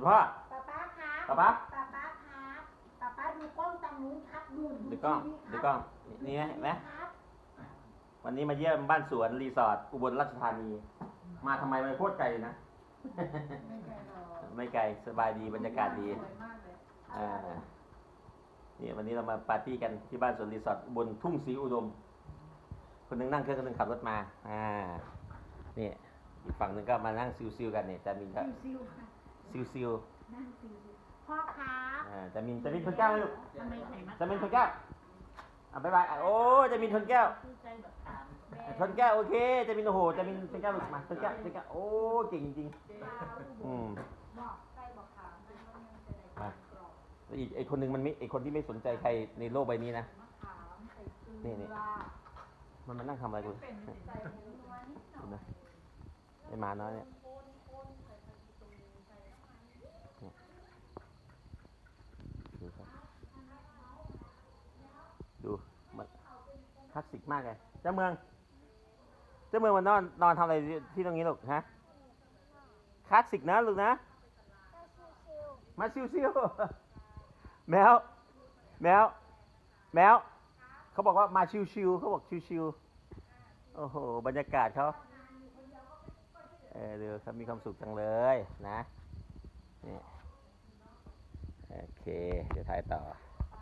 คุณพ่อป๊าป๊าครับป๊าป๊าป๊าป๊าครับป๊าป๊าดูกล้องตรงนู้นครับดูดูกล้องทีวีดูครับกล้องนี่เห็นไหมครับวันนี้มาเยี่ยมบ้านสวนรีสอร์ทอุบลราชธานี มาทำไมไม่โคตรไกลนะไม่ไกลหรอกไม่ไกลสบายดีบรรยากาศดีสวยมากเลยอ่านี่วันนี้เรามาปาร์ตี้กันที่บ้านสวนรีสอร์ทบนทุ่งศรีอุดม คนหนึงนั่งเครื่องคนหนึงขับรถมา อ่า นี่อีกฝั่งหนึงก็มานั่งซิวๆกันเนี่ยจะมีก็ซิวๆค่ะ ซิวนั่งซิวๆพ่อครับๆอ่าจะมีจะมีชนแก้วไหมลูกทำไมไข่มาจะมีชนแก้วอะบ๊ายบายอะโอ้จะมีชนแก้วคือใจแบบถามแม่ชนแก้วโอเคจะมีโอ้โหจะมีชนแก้วลูกมาชนแก้วชนแก้วโอ้เก่งจริงๆอืมบอกใส่บอกถามเป็นว่ายังจะได้มาแล้วอีกไอคนหนึงมันไม่ไอคนที่ไม่สนใจใครในโลกใบนี้นะถามใส่เกลือนี่นี่ มันมานั่งทำอะไรกูเป็นใส่เนื้อนิดหน่อยเห็นไหมไอหมาน้อยเนี่ยดูครับดูมันค ลาสสิกมากเลย เจ้าเมือง เจ้าเมืองมันนอนนอนทำอะไรที่ตรงนี้ลูกฮะคลาสสิกนะลูกนะ มาซิวซิวแมว แมว แมว เขาบอกว่ามาชิวชิวๆเขาบอกชิวชิวๆโอ้โห บรรยากาศเขาเออดูเขามีความสุขจังเลยนะนี่โอเค เดี๋ยวถ่ายต่อ